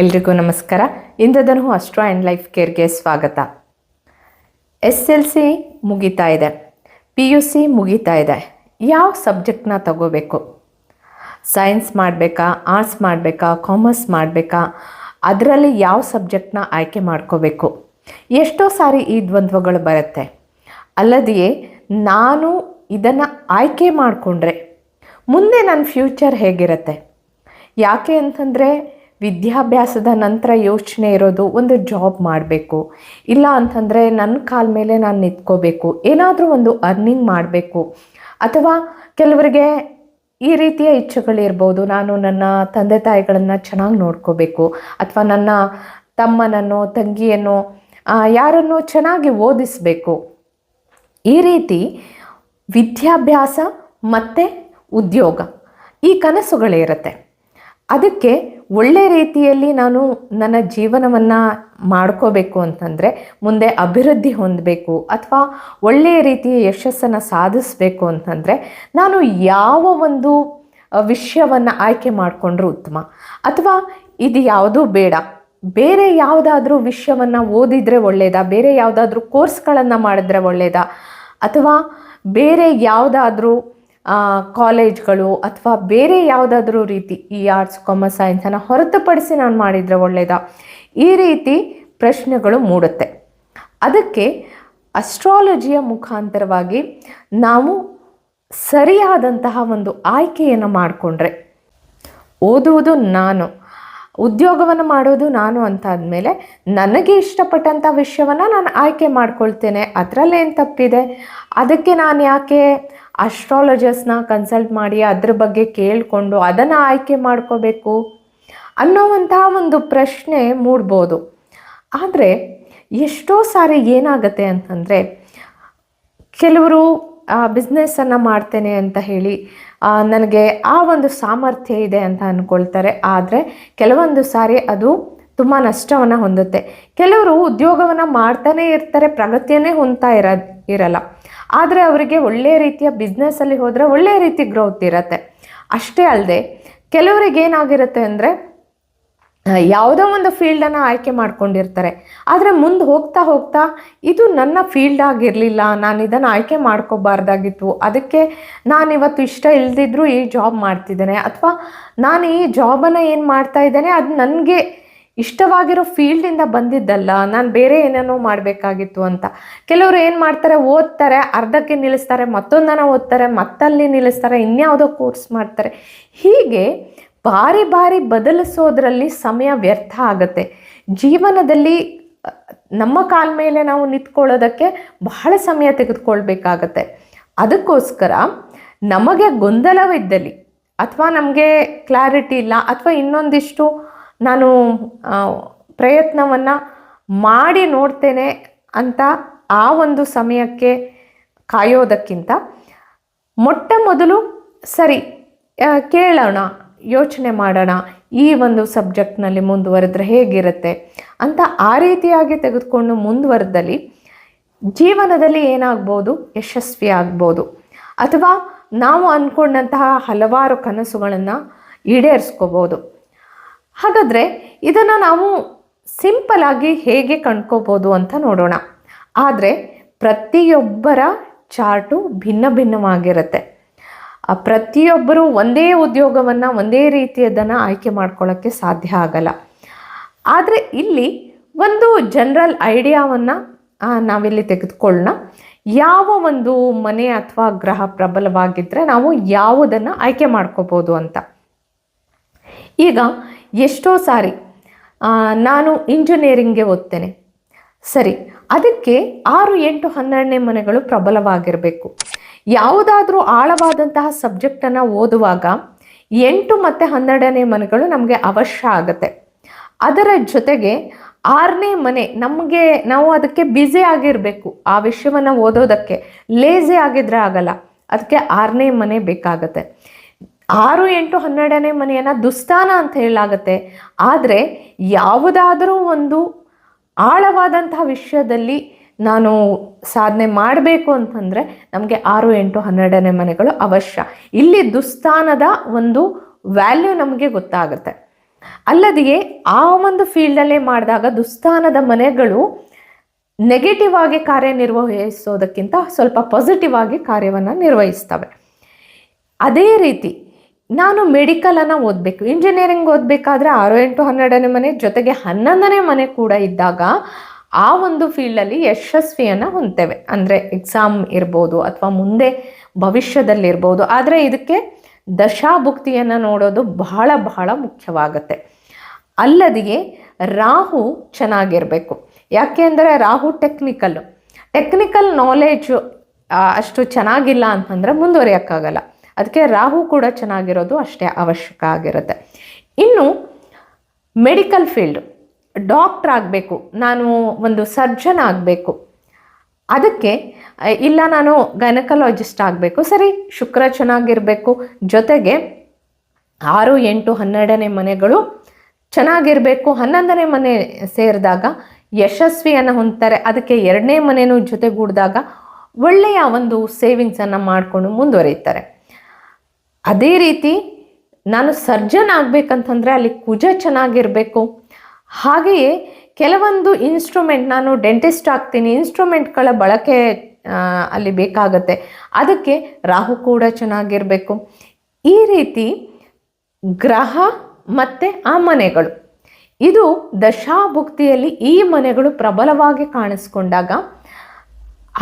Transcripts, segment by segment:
ಎಲ್ರಿಗೂ ನಮಸ್ಕಾರ. Indradhanu astro and life ಕೇರ್ಗೆ ಸ್ವಾಗತ. ಎಸ್ ಎಲ್ ಸಿ ಮುಗಿತಾ ಇದೆ. ಪಿ ಯು ಸಿ ಮುಗಿತಾ ಇದೆ. ಯಾವ ಸಬ್ಜೆಕ್ಟ್ನ ತಗೋಬೇಕು? ಸೈನ್ಸ್ ಮಾಡಬೇಕಾ, ಆರ್ಟ್ಸ್ ಮಾಡಬೇಕಾ, ಕಾಮರ್ಸ್ ಮಾಡಬೇಕಾ? ಅದರಲ್ಲಿ ಯಾವ ಸಬ್ಜೆಕ್ಟ್ನ ಆಯ್ಕೆ ಮಾಡ್ಕೋಬೇಕು? ಎಷ್ಟೋ ಸಾರಿ ಈ ದ್ವಂದ್ವಗಳು ಬರುತ್ತೆ. ಅಲ್ಲದೆಯೇ, ನಾನು ಇದನ್ನು ಆಯ್ಕೆ ಮಾಡಿಕೊಂಡ್ರೆ ಮುಂದೆ ನನ್ನ ಫ್ಯೂಚರ್ ಹೇಗಿರುತ್ತೆ? ಯಾಕೆ ಅಂತಂದರೆ ವಿದ್ಯಾಭ್ಯಾಸದ ನಂತರ ಯೋಚನೆ ಇರೋದು ಒಂದು ಜಾಬ್ ಮಾಡಬೇಕು. ಇಲ್ಲ ಅಂತಂದರೆ ನನ್ನ ಕಾಲ ಮೇಲೆ ನಾನು ನಿಂತ್ಕೋಬೇಕು. ಏನಾದರೂ ಒಂದು ಅರ್ನಿಂಗ್ ಮಾಡಬೇಕು. ಅಥವಾ ಕೆಲವರಿಗೆ ಈ ರೀತಿಯ ಇಚ್ಛೆಗಳಿರ್ಬೋದು ನಾನು ನನ್ನ ತಂದೆ ತಾಯಿಗಳನ್ನು ಚೆನ್ನಾಗಿ ನೋಡ್ಕೋಬೇಕು. ಅಥವಾ ನನ್ನ ತಮ್ಮನನ್ನು, ತಂಗಿಯನ್ನು ಯಾರನ್ನು ಚೆನ್ನಾಗಿ ಓದಿಸಬೇಕು. ಈ ರೀತಿ ವಿದ್ಯಾಭ್ಯಾಸ ಮತ್ತು ಉದ್ಯೋಗ ಈ ಕನಸುಗಳೇ ಇರುತ್ತೆ. ಅದಕ್ಕೆ ಒಳ್ಳೆ ರೀತಿಯಲ್ಲಿ ನಾನು ನನ್ನ ಜೀವನವನ್ನು ಮಾಡ್ಕೋಬೇಕು ಅಂತಂದರೆ ಮುಂದೆ ಅಭಿವೃದ್ಧಿ ಹೊಂದಬೇಕು ಅಥವಾ ಒಳ್ಳೆಯ ರೀತಿಯ ಯಶಸ್ಸನ್ನು ಸಾಧಿಸಬೇಕು ಅಂತಂದರೆ ನಾನು ಯಾವ ಒಂದು ವಿಷಯವನ್ನು ಆಯ್ಕೆ ಮಾಡಿಕೊಂಡ್ರೂ ಉತ್ತಮ. ಅಥವಾ ಇದು ಯಾವುದೂ ಬೇಡ. ಬೇರೆ ಯಾವುದಾದ್ರೂ ವಿಷಯವನ್ನು ಓದಿದರೆ ಒಳ್ಳೆಯದಾ ಬೇರೆ ಯಾವುದಾದ್ರೂ ಕೋರ್ಸ್ಗಳನ್ನು ಮಾಡಿದ್ರೆ ಒಳ್ಳೆಯದಾ ಅಥವಾ ಬೇರೆ ಯಾವುದಾದ್ರೂ ಕಾಲೇಜ್ಗಳು ಅಥವಾ ಬೇರೆ ಯಾವುದಾದ್ರೂ ರೀತಿ ಈ ಆರ್ಟ್ಸ್ ಕಾಮರ್ಸ್ ಸೈನ್ಸನ್ನು ಹೊರತುಪಡಿಸಿ ನಾನು ಮಾಡಿದರೆ ಒಳ್ಳೆಯದಾ ಈ ರೀತಿ ಪ್ರಶ್ನೆಗಳು ಮೂಡುತ್ತೆ. ಅದಕ್ಕೆ ಅಸ್ಟ್ರಾಲಜಿಯ ಮುಖಾಂತರವಾಗಿ ನಾವು ಸರಿಯಾದಂತಹ ಒಂದು ಆಯ್ಕೆಯನ್ನು ಮಾಡಿಕೊಂಡ್ರೆ ಓದುವುದು ನಾನು. ಉದ್ಯೋಗವನ್ನು ಮಾಡೋದು ನಾನು ಅಂತ ಆದಮೇಲೆ ನನಗೆ ಇಷ್ಟಪಟ್ಟಂಥ ವಿಷಯವನ್ನು ನಾನು ಆಯ್ಕೆ ಮಾಡ್ಕೊಳ್ತೇನೆ. ಅದರಲ್ಲೇನು ತಪ್ಪಿದೆ? ಅದಕ್ಕೆ ನಾನು ಯಾಕೆ ಅಸ್ಟ್ರಾಲಜರ್ಸ್ನ ಕನ್ಸಲ್ಟ್ ಮಾಡಿ ಅದ್ರ ಬಗ್ಗೆ ಕೇಳಿಕೊಂಡು ಅದನ್ನು ಆಯ್ಕೆ ಮಾಡ್ಕೋಬೇಕು ಅನ್ನೋವಂತಹ ಒಂದು ಪ್ರಶ್ನೆ ಮೂಡ್ಬೋದು. ಆದರೆ ಎಷ್ಟೋ ಸಾರಿ ಏನಾಗುತ್ತೆ ಅಂತಂದರೆ ಕೆಲವರು ಬಿಸ್ನೆಸ್ಸನ್ನು ಮಾಡ್ತೇನೆ ಅಂತ ಹೇಳಿ ನನಗೆ ಆ ಒಂದು ಸಾಮರ್ಥ್ಯ ಇದೆ ಅಂತ ಅಂದ್ಕೊಳ್ತಾರೆ ಆದರೆ ಕೆಲವೊಂದು ಸಾರಿ ಅದು ತುಂಬ ನಷ್ಟವನ್ನು ಹೊಂದುತ್ತೆ. ಕೆಲವರು ಉದ್ಯೋಗವನ್ನು ಮಾಡ್ತಾನೆ ಇರ್ತಾರೆ, ಪ್ರಗತಿಯನ್ನೇ ಹೊಂದ್ತಾ ಇರ, ಇರಲ್ಲ. ಆದರೆ ಅವರಿಗೆ ಒಳ್ಳೆಯ ರೀತಿಯ ಬಿಸ್ನೆಸ್ಸಲ್ಲಿ ಹೋದರೆ ಒಳ್ಳೆಯ ರೀತಿ ಗ್ರೋತ್ ಇರುತ್ತೆ. ಅಷ್ಟೇ ಅಲ್ಲದೆ ಕೆಲವರಿಗೆ ಏನಾಗಿರುತ್ತೆ ಅಂದರೆ ಯಾವುದೋ ಒಂದು ಫೀಲ್ಡನ್ನು ಆಯ್ಕೆ ಮಾಡ್ಕೊಂಡಿರ್ತಾರೆ. ಆದರೆ ಮುಂದೆ ಹೋಗ್ತಾ ಹೋಗ್ತಾ ಇದು ನನ್ನ ಫೀಲ್ಡ್ ಆಗಿರಲಿಲ್ಲ, ನಾನು ಇದನ್ನು ಆಯ್ಕೆ ಮಾಡ್ಕೋಬಾರ್ದಾಗಿತ್ತು. ಅದಕ್ಕೆ ನಾನು ಇವತ್ತು ಇಷ್ಟ ಇಲ್ದಿದ್ರೂ ಈ ಜಾಬ್ ಮಾಡ್ತಿದ್ದೇನೆ. ಅಥವಾ ನಾನು ಈ ಜಾಬನ್ನು ಏನು ಮಾಡ್ತಾ ಇದ್ದೇನೆ, ಅದು ನನಗೆ ಇಷ್ಟವಾಗಿರೋ ಫೀಲ್ಡಿಂದ ಬಂದಿದ್ದಲ್ಲ, ನಾನು ಬೇರೆ ಏನೇನೋ ಮಾಡಬೇಕಾಗಿತ್ತು ಅಂತ. ಕೆಲವರು ಏನು ಮಾಡ್ತಾರೆ, ಓದ್ತಾರೆ, ಅರ್ಧಕ್ಕೆ ನಿಲ್ಲಿಸ್ತಾರೆ ಮತ್ತೊಂದನ್ನು ಓದ್ತಾರೆ, ಮತ್ತಲ್ಲಿ ನಿಲ್ಲಿಸ್ತಾರೆ, ಇನ್ಯಾವುದೋ ಕೋರ್ಸ್ ಮಾಡ್ತಾರೆ. ಹೀಗೆ ಬಾರಿ ಬಾರಿ ಬದಲಿಸೋದ್ರಲ್ಲಿ ಸಮಯ ವ್ಯರ್ಥ ಆಗುತ್ತೆ. ಜೀವನದಲ್ಲಿ, ನಮ್ಮ ಕಾಲ ಮೇಲೆ ನಾವು ನಿಂತ್ಕೊಳ್ಳೋದಕ್ಕೆ ಬಹಳ ಸಮಯ ತೆಗೆದುಕೊಳ್ಬೇಕಾಗತ್ತೆ. ಅದಕ್ಕೋಸ್ಕರ ನಮಗೆ ಗೊಂದಲವಿದ್ದಲ್ಲಿ ಅಥವಾ ನಮಗೆ ಕ್ಲಾರಿಟಿ ಇಲ್ಲ ಅಥವಾ ಇನ್ನೊಂದಿಷ್ಟು ನಾನು ಪ್ರಯತ್ನವನ್ನು ಮಾಡಿ ನೋಡ್ತೇನೆ ಅಂತ ಆ ಒಂದು ಸಮಯಕ್ಕೆ ಕಾಯೋದಕ್ಕಿಂತ ಮೊಟ್ಟ ಮೊದಲು ಸರಿ ಕೇಳೋಣ. ಯೋಚನೆ ಮಾಡೋಣ. ಈ ಒಂದು ಸಬ್ಜೆಕ್ಟ್ನಲ್ಲಿ ಮುಂದುವರೆದ್ರೆ ಹೇಗಿರುತ್ತೆ? ಅಂತ ಆ ರೀತಿಯಾಗಿ ತೆಗೆದುಕೊಂಡು ಮುಂದುವರೆದಲ್ಲಿ ಜೀವನದಲ್ಲಿ ಏನಾಗ್ಬೋದು? ಯಶಸ್ವಿ ಆಗ್ಬೋದು. ಅಥವಾ ನಾವು ಅಂದ್ಕೊಂಡಂತಹ ಹಲವಾರು ಕನಸುಗಳನ್ನು ಈಡೇರಿಸ್ಕೋಬೋದು. ಹಾಗಾದರೆ ಇದನ್ನು ನಾವು ಸಿಂಪಲ್ ಆಗಿ ಹೇಗೆ ಕಂಡ್ಕೋಬೋದು ಅಂತ ನೋಡೋಣ. ಆದರೆ ಪ್ರತಿಯೊಬ್ಬರ ಚಾರ್ಟು ಭಿನ್ನ ಭಿನ್ನವಾಗಿರುತ್ತೆ. ಪ್ರತಿಯೊಬ್ಬರು ಒಂದೇ ಉದ್ಯೋಗವನ್ನು, ಒಂದೇ ರೀತಿಯದನ್ನು ಆಯ್ಕೆ ಮಾಡ್ಕೊಳ್ಳೋಕ್ಕೆ ಸಾಧ್ಯ ಆಗಲ್ಲ. ಆದರೆ ಇಲ್ಲಿ ಒಂದು ಜನರಲ್ ಐಡಿಯಾವನ್ನು ನಾವಿಲ್ಲಿ ತೆಗೆದುಕೊಳ್ಳೋಣ. ಯಾವ ಒಂದು ಮನೆ ಅಥವಾ ಗ್ರಹ ಪ್ರಬಲವಾಗಿದ್ದರೆ ನಾವು ಯಾವುದನ್ನು ಆಯ್ಕೆ ಮಾಡ್ಕೋಬೋದು ಅಂತ. ಈಗ ಎಷ್ಟೋ ಸಾರಿ ನಾನು ಇಂಜಿನಿಯರಿಂಗ್ಗೆ ಓದ್ತೇನೆ. ಸರಿ, ಅದಕ್ಕೆ ಆರು ಎಂಟು ಹನ್ನೆರಡನೇ ಮನೆಗಳು ಪ್ರಬಲವಾಗಿರಬೇಕು. ಯಾವುದಾದ್ರೂ ಆಳವಾದಂತಹ ಸಬ್ಜೆಕ್ಟನ್ನು ಓದುವಾಗ ಎಂಟು ಮತ್ತು ಹನ್ನೆರಡನೇ ಮನೆಗಳು ನಮಗೆ ಅವಶ್ಯ ಆಗುತ್ತೆ. ಅದರ ಜೊತೆಗೆ ಆರನೇ ಮನೆ ನಮಗೆ ನಾವು ಅದಕ್ಕೆ ಬ್ಯುಸಿ ಆಗಿರಬೇಕು. ಆ ವಿಷಯವನ್ನು ಓದೋದಕ್ಕೆ ಲೇಜಿ ಆಗಿದ್ರೆ ಆಗಲ್ಲ. ಅದಕ್ಕೆ ಆರನೇ ಮನೆ ಬೇಕಾಗತ್ತೆ. ಆರು ಎಂಟು ಹನ್ನೆರಡನೇ ಮನೆಯನ್ನು ದುಸ್ಥಾನ ಅಂತ ಹೇಳಲಾಗತ್ತೆ. ಆದರೆ ಯಾವುದಾದರೂ ಒಂದು ಆಳವಾದಂತಹ ವಿಷಯದಲ್ಲಿ ನಾನು ಸಾಧನೆ ಮಾಡಬೇಕು ಅಂತಂದರೆ ನಮಗೆ ಆರು, ಎಂಟು, ಹನ್ನೆರಡನೇ ಮನೆಗಳು ಅವಶ್ಯ. ಇಲ್ಲಿ ದುಸ್ಥಾನದ ಒಂದು ವ್ಯಾಲ್ಯೂ ನಮಗೆ ಗೊತ್ತಾಗುತ್ತೆ. ಅಲ್ಲದೆಯೇ ಆ ಒಂದು ಫೀಲ್ಡಲ್ಲೇ ಮಾಡಿದಾಗ ದುಸ್ಥಾನದ ಮನೆಗಳು ನೆಗೆಟಿವ್ ಆಗಿ ಕಾರ್ಯನಿರ್ವಹಿಸೋದಕ್ಕಿಂತ ಸ್ವಲ್ಪ ಪಾಸಿಟಿವ್ ಆಗಿ ಕಾರ್ಯವನ್ನು ನಿರ್ವಹಿಸ್ತವೆ. ಅದೇ ರೀತಿ ನಾನು ಮೆಡಿಕಲನ್ನು ಓದಬೇಕು. ಇಂಜಿನಿಯರಿಂಗ್ ಓದಬೇಕಾದ್ರೆ ಆರು, ಎಂಟು, ಹನ್ನೆರಡನೇ ಮನೆ ಜೊತೆಗೆ ಹನ್ನೊಂದನೇ ಮನೆ ಕೂಡ ಇದ್ದಾಗ ಆ ಒಂದು ಫೀಲ್ಡಲ್ಲಿ ಯಶಸ್ವಿಯನ್ನು ಹೊಂದ್ತೇವೆ. ಅಂದರೆ ಎಕ್ಸಾಮ್ ಇರ್ಬೋದು ಅಥವಾ ಮುಂದೆ ಭವಿಷ್ಯದಲ್ಲಿರ್ಬೋದು. ಆದರೆ ಇದಕ್ಕೆ ದಶಾಭುಕ್ತಿಯನ್ನು ನೋಡೋದು ಬಹಳ ಬಹಳ ಮುಖ್ಯವಾಗುತ್ತೆ. ಅಲ್ಲದೆಯೇ ರಾಹು ಚೆನ್ನಾಗಿರಬೇಕು. ಯಾಕೆ ಅಂದರೆ ರಾಹು ಟೆಕ್ನಿಕಲ್ಲು ಟೆಕ್ನಿಕಲ್ ನಾಲೆಜು ಅಷ್ಟು ಚೆನ್ನಾಗಿಲ್ಲ ಅಂತಂದರೆ ಮುಂದುವರಿಯೋಕ್ಕಾಗಲ್ಲ. ಅದಕ್ಕೆ ರಾಹು ಕೂಡ ಚೆನ್ನಾಗಿರೋದು ಅಷ್ಟೇ ಅವಶ್ಯಕ ಆಗಿರುತ್ತೆ. ಇನ್ನು ಮೆಡಿಕಲ್ ಫೀಲ್ಡು ಡಾಕ್ಟ್ರ್ ಆಗಬೇಕು, ನಾನು ಒಂದು ಸರ್ಜನ್ ಆಗಬೇಕು. ಅದಕ್ಕೆ ಇಲ್ಲ ನಾನು ಗೈನಕಾಲಜಿಸ್ಟ್ ಆಗಬೇಕು. ಸರಿ, ಶುಕ್ರ ಚೆನ್ನಾಗಿರಬೇಕು. ಜೊತೆಗೆ ಆರು, ಎಂಟು, ಹನ್ನೆರಡನೇ ಮನೆಗಳು ಚೆನ್ನಾಗಿರಬೇಕು. ಹನ್ನೊಂದನೇ ಮನೆ ಸೇರಿದಾಗ ಯಶಸ್ವಿಯನ್ನು ಹೊಂದ್ತಾರೆ. ಅದಕ್ಕೆ ಎರಡನೇ ಮನೆಯೂ ಜೊತೆಗೂಡಿದಾಗ ಒಳ್ಳೆಯ ಒಂದು ಸೇವಿಂಗ್ಸನ್ನು ಮಾಡಿಕೊಂಡು ಮುಂದುವರಿತಾರೆ. ಅದೇ ರೀತಿ ನಾನು ಸರ್ಜನ್ ಆಗಬೇಕಂತಂದರೆ ಅಲ್ಲಿ ಕುಜ ಚೆನ್ನಾಗಿರಬೇಕು. ಹಾಗೆಯೇ ಕೆಲವೊಂದು ಇನ್ಸ್ಟ್ರೂಮೆಂಟ್ ನಾನು ಡೆಂಟಿಸ್ಟ್ ಆಗ್ತೀನಿ. ಇನ್ಸ್ಟ್ರೂಮೆಂಟ್ಗಳ ಬಳಕೆ ಅಲ್ಲಿ ಬೇಕಾಗತ್ತೆ. ಅದಕ್ಕೆ ರಾಹು ಕೂಡ ಚೆನ್ನಾಗಿರಬೇಕು. ಈ ರೀತಿ ಗ್ರಹ ಮತ್ತು ಆ ಮನೆಗಳು. ಇದು ದಶಾಭುಕ್ತಿಯಲ್ಲಿ ಈ ಮನೆಗಳು ಪ್ರಬಲವಾಗಿ ಕಾಣಿಸ್ಕೊಂಡಾಗ,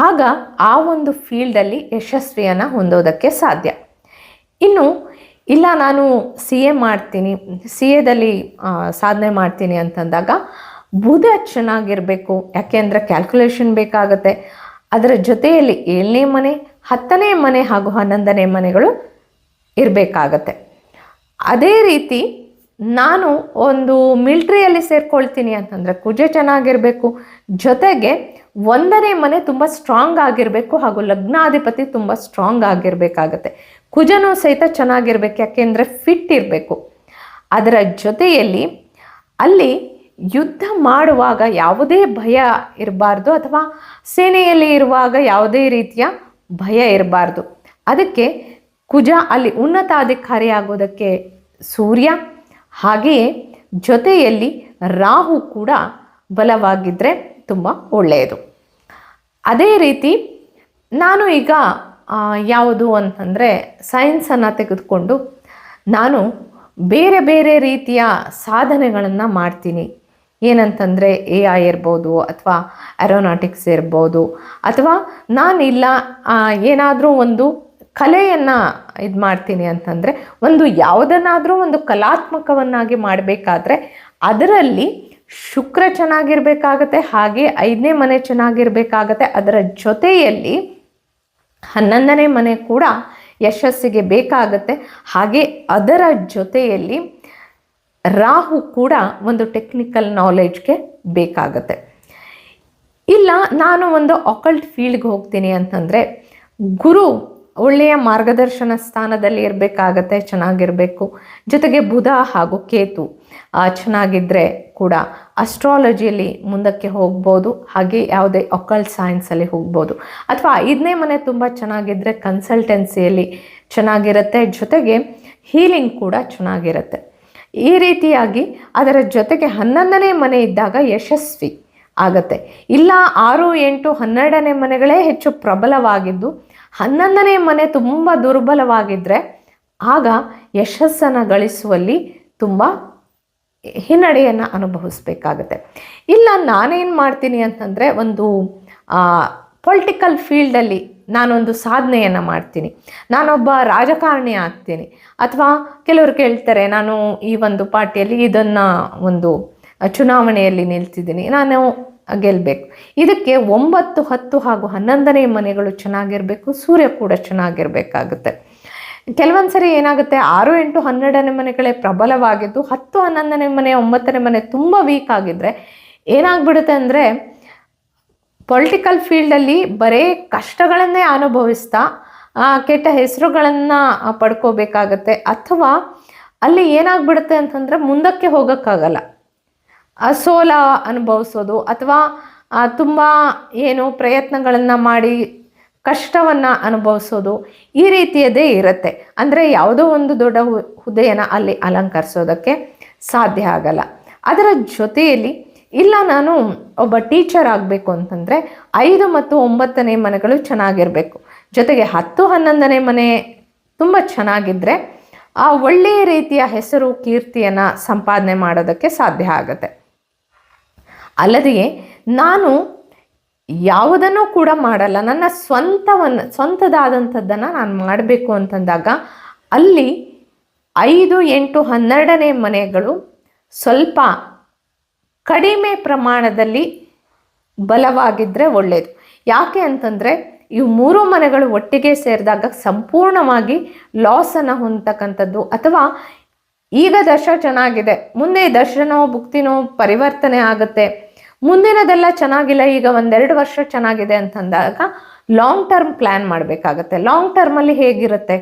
ಆಗ ಆ ಒಂದು ಫೀಲ್ಡಲ್ಲಿ ಯಶಸ್ವಿಯನ್ನು ಹೊಂದೋದಕ್ಕೆ ಸಾಧ್ಯ. ಇನ್ನು ಇಲ್ಲ, ನಾನು ಸಿ ಎ ಮಾಡ್ತೀನಿ. ಸಿ ಎದಲ್ಲಿ ಸಾಧನೆ ಮಾಡ್ತೀನಿ ಅಂತಂದಾಗ ಬುಧ ಚೆನ್ನಾಗಿರಬೇಕು. ಯಾಕೆ ಅಂದರೆ ಕ್ಯಾಲ್ಕುಲೇಷನ್ ಬೇಕಾಗುತ್ತೆ. ಅದರ ಜೊತೆಯಲ್ಲಿ ಏಳನೇ ಮನೆ, ಹತ್ತನೇ ಮನೆ ಹಾಗೂ ಹನ್ನೊಂದನೇ ಮನೆಗಳು ಇರಬೇಕಾಗತ್ತೆ. ಅದೇ ರೀತಿ ನಾನು ಒಂದು ಮಿಲ್ಟ್ರಿಯಲ್ಲಿ ಸೇರ್ಕೊಳ್ತೀನಿ ಅಂತಂದರೆ ಕುಜೆ ಚೆನ್ನಾಗಿರಬೇಕು, ಜೊತೆಗೆ ಒಂದನೇ ಮನೆ ತುಂಬ ಸ್ಟ್ರಾಂಗ್ ಆಗಿರಬೇಕು ಹಾಗೂ ಲಗ್ನಾಧಿಪತಿ ತುಂಬ ಸ್ಟ್ರಾಂಗ್ ಆಗಿರಬೇಕಾಗತ್ತೆ. ಕುಜನೂ ಸಹಿತ ಚೆನ್ನಾಗಿರ್ಬೇಕು ಯಾಕೆಂದರೆ ಫಿಟ್ ಇರಬೇಕು. ಅದರ ಜೊತೆಯಲ್ಲಿ ಅಲ್ಲಿ ಯುದ್ಧ ಮಾಡುವಾಗ ಯಾವುದೇ ಭಯ ಇರಬಾರ್ದು ಅಥವಾ ಸೇನೆಯಲ್ಲಿ ಇರುವಾಗ ಯಾವುದೇ ರೀತಿಯ ಭಯ ಇರಬಾರ್ದು. ಅದಕ್ಕೆ ಕುಜ ಅಲ್ಲಿ ಉನ್ನತಾಧಿಕಾರಿ ಆಗೋದಕ್ಕೆ ಸೂರ್ಯ ಹಾಗೆಯೇ ಜೊತೆಯಲ್ಲಿ ರಾಹು ಕೂಡ ಬಲವಾಗಿದ್ದರೆ ತುಂಬ ಒಳ್ಳೆಯದು. ಅದೇ ರೀತಿ ನಾನು ಈಗ ಯಾವುದು ಅಂತಂದರೆ ಸೈನ್ಸನ್ನು ತೆಗೆದುಕೊಂಡು ನಾನು ಬೇರೆ ಬೇರೆ ರೀತಿಯ ಸಾಧನೆಗಳನ್ನು ಮಾಡ್ತೀನಿ. ಏನಂತಂದರೆ ಎ ಐ ಇರ್ಬೋದು ಅಥವಾ ಅರೋನಾಟಿಕ್ಸ್ ಇರ್ಬೋದು ಅಥವಾ ನಾನಿಲ್ಲ ಏನಾದರೂ ಒಂದು ಕಲೆಯನ್ನು ಇದು ಮಾಡ್ತೀನಿ ಅಂತಂದರೆ ಒಂದು ಯಾವುದನ್ನಾದರೂ ಒಂದು ಕಲಾತ್ಮಕವನ್ನಾಗಿ ಮಾಡಬೇಕಾದ್ರೆ ಅದರಲ್ಲಿ ಶುಕ್ರ ಚೆನ್ನಾಗಿರಬೇಕಾಗತ್ತೆ, ಹಾಗೆ ಐದನೇ ಮನೆ ಚೆನ್ನಾಗಿರ್ಬೇಕಾಗತ್ತೆ. ಅದರ ಜೊತೆಯಲ್ಲಿ ಹನ್ನೊಂದನೇ ಮನೆ ಕೂಡ ಯಶಸ್ಸಿಗೆ ಬೇಕಾಗತ್ತೆ. ಹಾಗೆ ಅದರ ಜೊತೆಯಲ್ಲಿ ರಾಹು ಕೂಡ ಒಂದು ಟೆಕ್ನಿಕಲ್ ನಾಲೆಡ್ಜ್ಗೆ ಬೇಕಾಗತ್ತೆ. ಇಲ್ಲ, ನಾನು ಒಂದು ಅಕಲ್ಟ್ ಫೀಲ್ಡ್ಗೆ ಹೋಗ್ತೀನಿ ಅಂತಂದರೆ ಗುರು ಒಳ್ಳೆಯ ಮಾರ್ಗದರ್ಶನ ಸ್ಥಾನದಲ್ಲಿ ಇರಬೇಕಾಗತ್ತೆ, ಚೆನ್ನಾಗಿರಬೇಕು. ಜೊತೆಗೆ ಬುಧ ಹಾಗೂ ಕೇತು ಚೆನ್ನಾಗಿದ್ದರೆ ಕೂಡ ಅಸ್ಟ್ರಾಲಜಿಯಲ್ಲಿ ಮುಂದಕ್ಕೆ ಹೋಗ್ಬೋದು, ಹಾಗೆ ಯಾವುದೇ ಅಕಲ್ಟ್ ಸೈನ್ಸಲ್ಲಿ ಹೋಗ್ಬೋದು. ಅಥವಾ ಐದನೇ ಮನೆ ತುಂಬ ಚೆನ್ನಾಗಿದ್ದರೆ ಕನ್ಸಲ್ಟೆನ್ಸಿಯಲ್ಲಿ ಚೆನ್ನಾಗಿರುತ್ತೆ, ಜೊತೆಗೆ ಹೀಲಿಂಗ್ ಕೂಡ ಚೆನ್ನಾಗಿರುತ್ತೆ. ಈ ರೀತಿಯಾಗಿ ಅದರ ಜೊತೆಗೆ ಹನ್ನೊಂದನೇ ಮನೆ ಇದ್ದಾಗ ಯಶಸ್ವಿ ಆಗತ್ತೆ. ಇಲ್ಲ, ಆರು ಎಂಟು ಹನ್ನೆರಡನೇ ಮನೆಗಳೇ ಹೆಚ್ಚು ಪ್ರಬಲವಾಗಿದ್ದು ಹನ್ನೊಂದನೇ ಮನೆ ತುಂಬ ದುರ್ಬಲವಾಗಿದ್ದರೆ ಆಗ ಯಶಸ್ಸನ್ನು ಗಳಿಸುವಲ್ಲಿ ತುಂಬ ಹಿನ್ನಡೆಯನ್ನು ಅನುಭವಿಸ್ಬೇಕಾಗತ್ತೆ. ಇಲ್ಲ, ನಾನೇನು ಮಾಡ್ತೀನಿ ಅಂತಂದರೆ ಒಂದು ಪೊಲಿಟಿಕಲ್ ಫೀಲ್ಡಲ್ಲಿ ನಾನೊಂದು ಸಾಧನೆಯನ್ನು ಮಾಡ್ತೀನಿ. ನಾನೊಬ್ಬ ರಾಜಕಾರಣಿ ಆಗ್ತೀನಿ. ಅಥವಾ ಕೆಲವರು ಕೇಳ್ತಾರೆ, ನಾನು ಈ ಒಂದು ಪಾರ್ಟಿಯಲ್ಲಿ ಇದನ್ನು ಒಂದು ಚುನಾವಣೆಯಲ್ಲಿ ನಿಲ್ತಿದ್ದೀನಿ. ನಾನು ಗೆಲ್ಲಬೇಕು ಇದಕ್ಕೆ ಒಂಬತ್ತು, ಹತ್ತು ಹಾಗೂ ಹನ್ನೊಂದನೇ ಮನೆಗಳು ಚೆನ್ನಾಗಿರಬೇಕು, ಸೂರ್ಯ ಕೂಡ ಚೆನ್ನಾಗಿರಬೇಕಾಗುತ್ತೆ. ಕೆಲವೊಂದು ಸರಿ ಏನಾಗುತ್ತೆ, ಆರು, ಎಂಟು, ಹನ್ನೆರಡನೇ ಮನೆಗಳೇ ಪ್ರಬಲವಾಗಿದ್ದು, ಹತ್ತು, ಹನ್ನೊಂದನೇ ಮನೆ, ಒಂಬತ್ತನೇ ಮನೆ ತುಂಬ ವೀಕ್ ಆಗಿದ್ದರೆ ಏನಾಗ್ಬಿಡುತ್ತೆ ಅಂದರೆ ಪೊಲಿಟಿಕಲ್ ಫೀಲ್ಡಲ್ಲಿ ಬರೀ ಕಷ್ಟಗಳನ್ನೇ ಅನುಭವಿಸ್ತಾ ಕೆಟ್ಟ ಹೆಸರುಗಳನ್ನು ಪಡ್ಕೋಬೇಕಾಗತ್ತೆ. ಅಥವಾ ಅಲ್ಲಿ ಏನಾಗ್ಬಿಡುತ್ತೆ ಅಂತಂದರೆ ಮುಂದಕ್ಕೆ ಹೋಗೋಕ್ಕಾಗಲ್ಲ. ಸೋಲ ಅನುಭವಿಸೋದು ಅಥವಾ ತುಂಬ ಏನು ಪ್ರಯತ್ನಗಳನ್ನು ಮಾಡಿ ಕಷ್ಟವನ್ನು ಅನುಭವಿಸೋದು ಈ ರೀತಿಯದೇ ಇರುತ್ತೆ. ಅಂದರೆ ಯಾವುದೋ ಒಂದು ದೊಡ್ಡ ಹುದ್ದೆಯನ್ನು ಅಲ್ಲಿ ಅಲಂಕರಿಸೋದಕ್ಕೆ ಸಾಧ್ಯ ಆಗಲ್ಲ. ಅದರ ಜೊತೆಯಲ್ಲಿ, ಇಲ್ಲ ನಾನು ಒಬ್ಬ ಟೀಚರ್ ಆಗಬೇಕು ಅಂತಂದರೆ ಐದು ಮತ್ತು ಒಂಬತ್ತನೇ ಮನೆಗಳು ಚೆನ್ನಾಗಿರಬೇಕು. ಜೊತೆಗೆ ಹತ್ತು, ಹನ್ನೊಂದನೇ ಮನೆ ತುಂಬ ಚೆನ್ನಾಗಿದ್ದರೆ ಆ ಒಳ್ಳೆಯ ರೀತಿಯ ಹೆಸರು, ಕೀರ್ತಿಯನ್ನು ಸಂಪಾದನೆ ಮಾಡೋದಕ್ಕೆ ಸಾಧ್ಯ ಆಗುತ್ತೆ. ಅಲ್ಲದೆಯೇ ನಾನು ಯಾವುದನ್ನು ಕೂಡ ಮಾಡಲ್ಲ. ನನ್ನ ಸ್ವಂತವನ್ನು, ಸ್ವಂತದಾದಂಥದ್ದನ್ನು ನಾನು ಮಾಡಬೇಕು ಅಂತಂದಾಗ ಅಲ್ಲಿ ಐದು ಎಂಟು ಹನ್ನೆರಡನೇ ಮನೆಗಳು ಸ್ವಲ್ಪ ಕಡಿಮೆ ಪ್ರಮಾಣದಲ್ಲಿ ಬಲವಾಗಿದ್ದರೆ ಒಳ್ಳೆಯದು ಯಾಕೆ ಅಂತಂದರೆ ಇವು ಮೂರು ಮನೆಗಳು ಒಟ್ಟಿಗೆ ಸೇರಿದಾಗ ಸಂಪೂರ್ಣವಾಗಿ ಲಾಸನ್ನು ಹೊಂದತಕ್ಕಂಥದ್ದು ಅಥವಾ ಈಗ ದಶ ಚೆನ್ನಾಗಿದೆ, ಮುಂದೆ ದರ್ಶನೋ, ಭುಕ್ತಿನೋ ಪರಿವರ್ತನೆ ಆಗುತ್ತೆ. ಮುಂದಿನದೆಲ್ಲ ಚೆನ್ನಾಗಿಲ್ಲ, ಈಗ ಒಂದೆರಡು ವರ್ಷ ಚೆನ್ನಾಗಿದೆ ಅಂತಂದಾಗ ಲಾಂಗ್ ಟರ್ಮ್ ಪ್ಲ್ಯಾನ್ ಮಾಡಬೇಕಾಗತ್ತೆ. ಲಾಂಗ್ ಟರ್ಮಲ್ಲಿ ಹೇಗಿರುತ್ತೆ?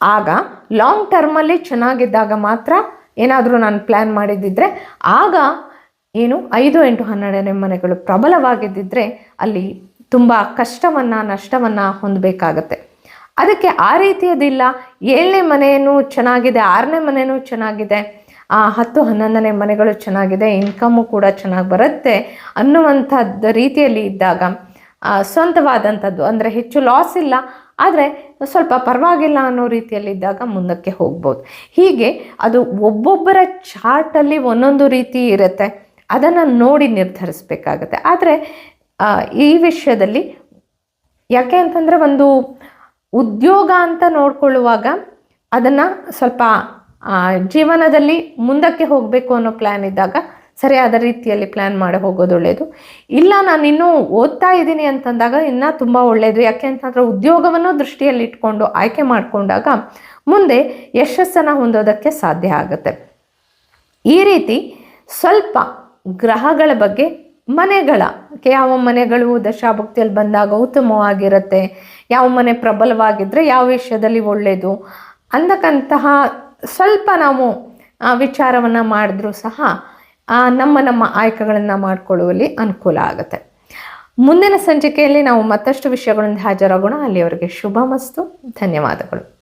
ಆಗ ಲಾಂಗ್ ಟರ್ಮಲ್ಲಿ ಚೆನ್ನಾಗಿದ್ದಾಗ ಮಾತ್ರ ಏನಾದರೂ ನಾನು ಪ್ಲ್ಯಾನ್ ಮಾಡಿದ್ದಿದ್ರೆ, ಆಗ ಏನು ಐದು ಎಂಟು ಹನ್ನೆರಡನೇ ಮನೆಗಳು ಪ್ರಬಲವಾಗಿದ್ದಿದ್ರೆ ಅಲ್ಲಿ ತುಂಬ ಕಷ್ಟವನ್ನು, ನಷ್ಟವನ್ನು ಹೊಂದಬೇಕಾಗತ್ತೆ. ಅದಕ್ಕೆ ಆ ರೀತಿಯದಿಲ್ಲ. ಏಳನೇ ಮನೆಯೂ ಚೆನ್ನಾಗಿದೆ, ಆರನೇ ಮನೆಯೂ ಚೆನ್ನಾಗಿದೆ. ಹತ್ತು ಹನ್ನೊಂದನೇ ಮನೆಗಳು ಚೆನ್ನಾಗಿದೆ ಇನ್ಕಮ್ಮು ಕೂಡ ಚೆನ್ನಾಗಿ ಬರುತ್ತೆ ಅನ್ನುವಂಥದ್ದು ರೀತಿಯಲ್ಲಿ ಇದ್ದಾಗ ಆ, ಸ್ವಂತವಾದಂಥದ್ದು ಅಂದರೆ ಹೆಚ್ಚು ಲಾಸ್ ಇಲ್ಲ ಆದರೆ ಸ್ವಲ್ಪ ಪರವಾಗಿಲ್ಲ ಅನ್ನೋ ರೀತಿಯಲ್ಲಿ ಇದ್ದಾಗ ಮುಂದಕ್ಕೆ ಹೋಗ್ಬೋದು. ಹೀಗೆ ಅದು ಒಬ್ಬೊಬ್ಬರ ಚಾರ್ಟಲ್ಲಿ ಒಂದೊಂದು ರೀತಿ ಇರುತ್ತೆ ಅದನ್ನು ನೋಡಿ ನಿರ್ಧರಿಸಬೇಕಾಗತ್ತೆ. ಆದರೆ ಈ ವಿಷಯದಲ್ಲಿ ಯಾಕೆ ಅಂತಂದರೆ ಒಂದು ಉದ್ಯೋಗ ಅಂತ ನೋಡಿಕೊಳ್ಳುವಾಗ ಅದನ್ನು ಸ್ವಲ್ಪ ಆ, ಜೀವನದಲ್ಲಿ ಮುಂದಕ್ಕೆ ಹೋಗಬೇಕು ಅನ್ನೋ ಪ್ಲ್ಯಾನ್ ಇದ್ದಾಗ ಸರಿಯಾದ ರೀತಿಯಲ್ಲಿ ಪ್ಲ್ಯಾನ್ ಮಾಡಿ ಹೋಗೋದು ಒಳ್ಳೆಯದು ಇಲ್ಲ, ನಾನು ಇನ್ನೂ ಓದ್ತಾ ಇದ್ದೀನಿ ಅಂತಂದಾಗ ಇನ್ನೂ ತುಂಬ ಒಳ್ಳೆಯದು ಯಾಕೆ ಅಂತಂದರೆ ಉದ್ಯೋಗವನ್ನು ದೃಷ್ಟಿಯಲ್ಲಿ ಇಟ್ಕೊಂಡು ಆಯ್ಕೆ ಮಾಡಿಕೊಂಡಾಗ ಮುಂದೆ ಯಶಸ್ಸನ್ನು ಹೊಂದೋದಕ್ಕೆ ಸಾಧ್ಯ ಆಗುತ್ತೆ. ಈ ರೀತಿ ಸ್ವಲ್ಪ ಗ್ರಹಗಳ ಬಗ್ಗೆ ಮನೆಗಳ ಯಾವ ಮನೆಗಳು ದಶಾಭಕ್ತಿಯಲ್ಲಿ ಬಂದಾಗ ಉತ್ತಮವಾಗಿರುತ್ತೆ, ಯಾವ ಮನೆ ಪ್ರಬಲವಾಗಿದ್ದರೆ ಯಾವ ವಿಷಯದಲ್ಲಿ ಒಳ್ಳೆಯದು ಅಂದಕ್ಕಂತಹ ಸ್ವಲ್ಪ ನಾವು ವಿಚಾರವನ್ನು ಮಾಡಿದ್ರೂ ಸಹ ನಮ್ಮ ನಮ್ಮ ಆಯ್ಕೆಗಳನ್ನು ಮಾಡಿಕೊಳ್ಳುವಲ್ಲಿ ಅನುಕೂಲ ಆಗುತ್ತೆ. ಮುಂದಿನ ಸಂಚಿಕೆಯಲ್ಲಿ ನಾವು ಮತ್ತಷ್ಟು ವಿಷಯಗಳಿಂದ ಹಾಜರಾಗೋಣ. ಅಲ್ಲಿಯವರೆಗೆ ಶುಭ ಮಸ್ತು ಧನ್ಯವಾದಗಳು.